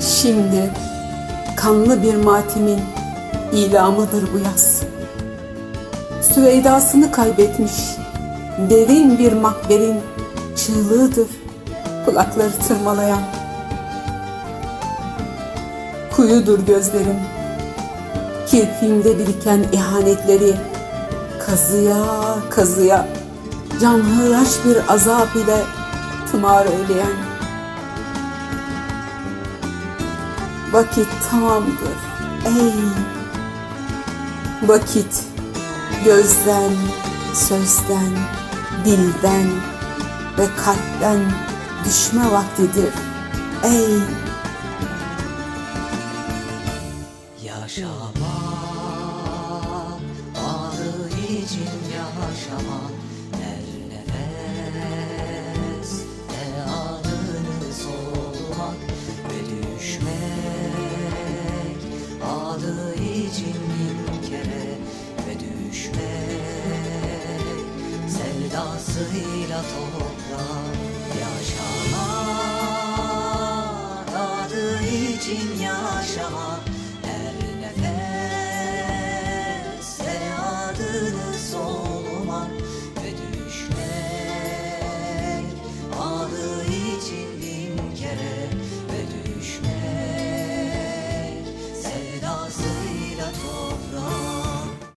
Şimdi kanlı bir matimin ilamıdır bu yaz. Süveydasını kaybetmiş derin bir makberin çığlığıdır kulakları tırmalayan. Kuyudur gözlerim, kirpiğimde biriken ihanetleri kazıya kazıya canhıraş bir azap ile tımar eyleyen. Vakit tamamdır ey vakit gözden, sözden, dilden ve kalpten düşme vaktidir ey Yaşama için yaşama Her nefes Ve adını solmak Ve düşmek. Adı için bin kere Ve düşmek. Sevdasıyla top